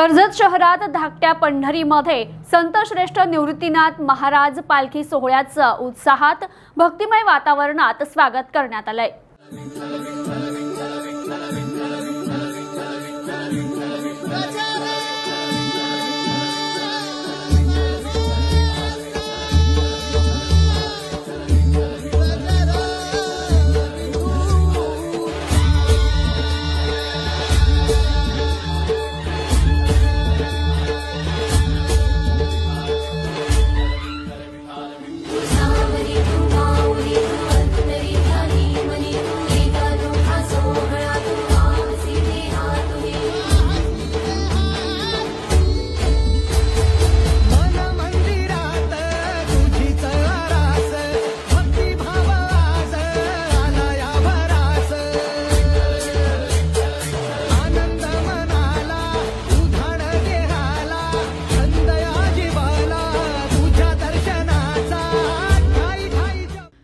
कर्जत शहरात धाकट्या पंढरीमध्ये संतश्रेष्ठ निवृत्तीनाथ महाराज पालखी सोहळ्याचं उत्साहात भक्तिमय वातावरणात स्वागत करण्यात आलंय.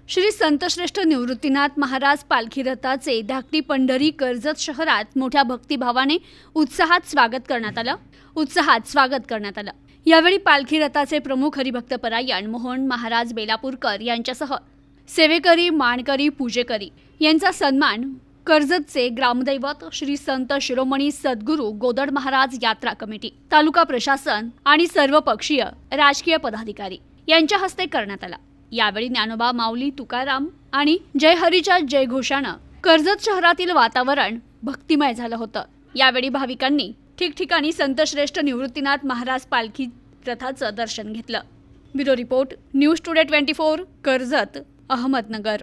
श्री संतश्रेष्ठ निवृत्तीनाथ महाराज पालखी रथाचे धाकटी पंढरी कर्जत शहरात मोठ्या भक्तिभावाने उत्साहात स्वागत करण्यात आलं. उत्साहात स्वागत करण्यात आलं. यावेळी पालखी रथाचे प्रमुख हरिभक्त परायण मोहन महाराज बेलापूरकर यांच्यासह सेवेकरी माणकरी पूजेकरी यांचा सन्मान कर्जतचे ग्रामदैवत श्री संत शिरोमणी सद्गुरू गोदड महाराज यात्रा कमिटी तालुका प्रशासन आणि सर्वपक्षीय राजकीय पदाधिकारी यांच्या हस्ते करण्यात आला. यावेळी ज्ञानोबा माऊली तुकाराम आणि जय हरीच्या जयघोषानं कर्जत शहरातील वातावरण भक्तिमय झालं होतं. यावेळी भाविकांनी ठिकठिकाणी संतश्रेष्ठ निवृत्तीनाथ महाराज पालखी रथाचं दर्शन घेतलं. Bureau report news today twenty four Karjat Ahmednagar.